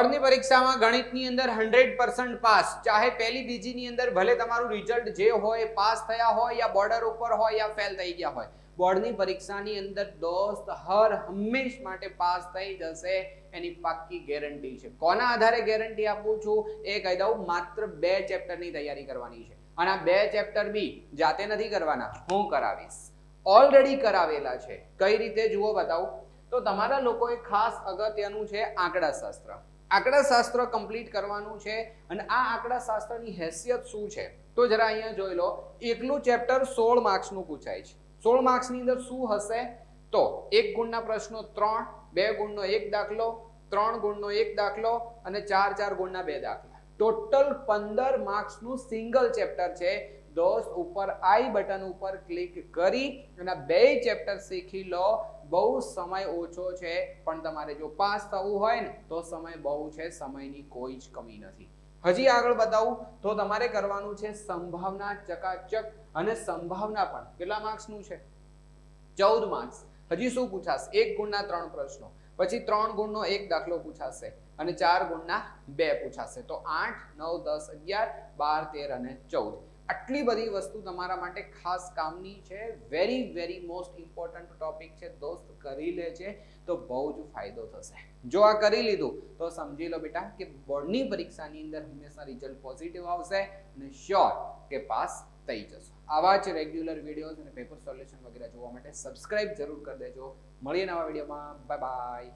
બોર્ડની પરીક્ષામાં ગણિતની અંદર હંડ્રેડ પર્સન્ટ પાસ. ચાહે પહેલી બીજીની અંદર ભલે તમારું રિઝલ્ટ જે હોય, પાસ થયા હોય યા બોર્ડર ઉપર હોય યા ફેલ થઈ ગયા હોય. બોર્ડની પરીક્ષાની અંદર દોસ્ત હર હંમેશ માટે પાસ થઈ જશે, એની પાક્કી ગેરંટી છે. કોના આધારે ગેરંટી આપું છું? એ કહી દઉં, માત્ર બે ચેપ્ટરની તૈયારી કરવાની છે. અને આ બે ચેપ્ટર બી જાતે નથી કરવાના, હું કરાવીશ. ઓલરેડી કરાવેલા છે. કઈ રીતે? જુઓ, બતાવું. તો તમારા લોકોએ ખાસ અગત્યનું છે આંકડા શાસ્ત્ર આંકડા શાસ્ત્ર કમ્પ્લીટ કરવાનું છે અને આ આંકડા શાસ્ત્રની હેસિયત શું છે? તો જરા અહીંયા જોઈ લો એકલું ચેપ્ટર સોળ માર્ક્સનું પૂછાય છે. સોળ માર્ક્સની અંદર શું હશે? તો એક ગુણના પ્રશ્નો ત્રણ, બે ગુણનો એક દાખલો, ત્રણ ગુણનો એક દાખલો અને ચાર ચાર ગુણના બે દાખલા. ટોટલ પંદર માર્ક્સનું સિંગલ ચેપ્ટર છે. દોસ્ત ઉપર આઈ બટન ઉપર ક્લિક કરી અને બે ચેપ્ટર શીખી લો. બહુ સમય ઓછો છે, પણ તમારે જો પાસ થવું હોય ને, તો સમય બહુ છે, સમયની કોઈ જ કમી નથી. હજી આગળ બતાવું, તો તમારે કરવાનું છે સંભાવના ચકાચક અને સંભાવના પણ. કેટલા માર્ક્સનું છે? ચૌદ માર્ક્સ હજી શું પૂછાશે? એક ગુણના ત્રણ પ્રશ્નો. પછી ત્રણ ગુણનો એક દાખલો પૂછાશે અને ચાર ગુણના બે પૂછાશે. તો આઠ, નવ, દસ, અગિયાર, બાર, તેર અને ચૌદ. આટલી બધી વસ્તુ તમારા માટે ખાસ કામની છે. Very very most important topic છે, દોસ્ત કરી લે છે તો બહુ જ ફાયદો થશે. જો આ કરી લીધું, તો સમજી લો બેટા કે બોર્ડની પરીક્ષાની અંદર હંમેશા રિઝલ્ટ પોઝિટિવ આવશે અને શ્યોર કે પાસ થઈ જશો. આવા જ રેગ્યુલર વિડીયોઝ અને પેપર સોલ્યુશન વગેરે જોવા માટે સબસ્ક્રાઇબ જરૂર કરી દેજો. મળીએ નવા વિડીયોમાં બાય બાય